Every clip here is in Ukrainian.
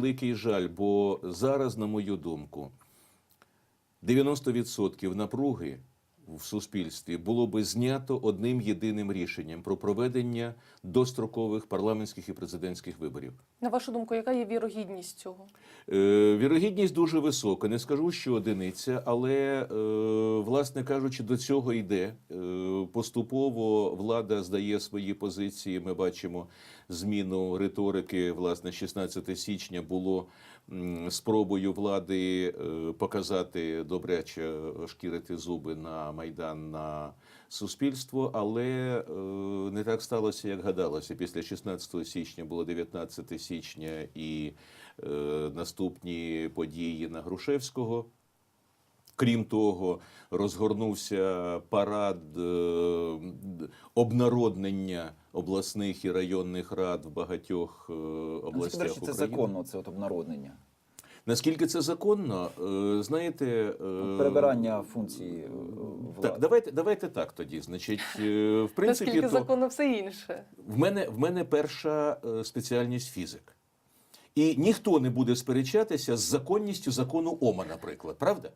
превеликий жаль, бо зараз, на мою думку, 90% напруги в суспільстві було би знято одним єдиним рішенням про проведення дострокових парламентських і президентських виборів. На вашу думку, яка є вірогідність цього? Е, Вірогідність дуже висока. Не скажу, що одиниця, але, е, власне кажучи, до цього йде. Е, Поступово влада здає свої позиції. Ми бачимо зміну риторики. Власне, 16 січня було спробою влади е, показати добряче шкірити зуби на майдан на суспільство, але е, не так сталося, як гадалося. Після 16 січня було 19 січня і е, наступні події на Грушевського. Крім того, розгорнувся парад обнароднення обласних і районних рад в багатьох областях речі, це України. законно, це от обнароднення. Наскільки це законно, е, знаєте, е, Перебирання функцій е, влади. Так, давайте, давайте так тоді. Значить, в принципі, Наскільки то, законно все інше? в мене в мене перша спеціальність фізик. І ніхто не буде сперечатися з законністю закону Ома, наприклад, правда?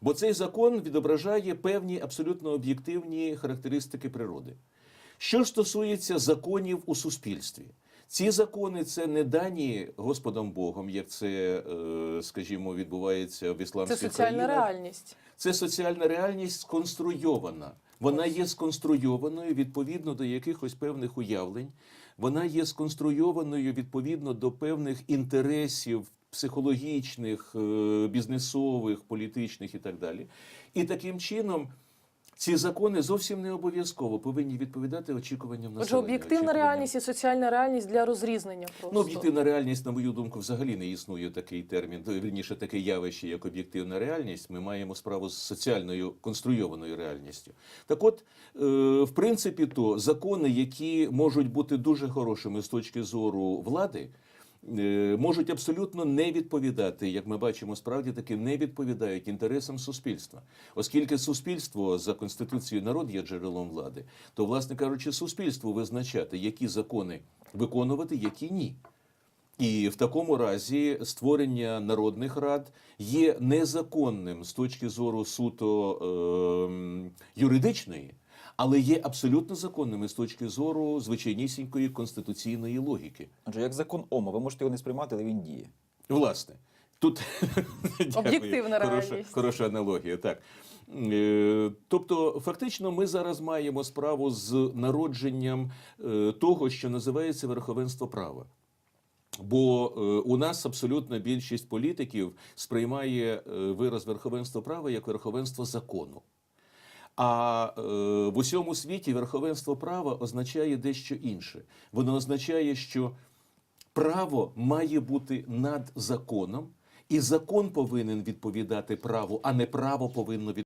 Бо цей закон відображає певні абсолютно об'єктивні характеристики природи. Що ж стосується законів у суспільстві, ці закони це не дані Господом Богом, як це, е, скажімо, відбувається в Це соціальна країнах. реальність. Це соціальна реальність сконструйована. Вона є сконструйованою відповідно до якихось певних уявлень. Вона є сконструйованою відповідно до певних інтересів психологічних, е, бізнесових, політичних і так далі. І таким чином ці закони зовсім не обов'язково повинні відповідати очікуванням Отже, об'єктивна реальність і соціальна реальність для розрізнення просто. Ну, об'єктивна реальність, на мою думку, взагалі не існує такий термін, вірніше, таке явище, як об'єктивна реальність. Ми маємо справу з соціальною конструйованою реальністю. Так от, е, в принципі, то закони, які можуть бути дуже хорошими з точки зору влади. Е, Можуть абсолютно не відповідати, як ми бачимо, справді таки не відповідають інтересам суспільства, оскільки суспільство за конституцією народ є джерелом влади, то, власне кажучи, суспільство визначати, які закони виконувати, які ні. І в такому разі створення народних рад є незаконним з точки зору суто ем, юридичної, але є абсолютно законними з точки зору звичайнісінької конституційної логіки. Отже, як закон Ома, ви можете його не сприймати, але він діє. Власне, тут Об'єктивна хороша, реальність. хороша аналогія. Так. Е, Тобто, фактично, ми зараз маємо справу з народженням е, того, що називається верховенство права. Бо е, у нас абсолютна більшість політиків сприймає е, вираз верховенства права як верховенство закону. А е, в усьому світі верховенство права означає дещо інше. Воно означає, що право має бути над законом, і закон повинен відповідати праву, а не право повинно від.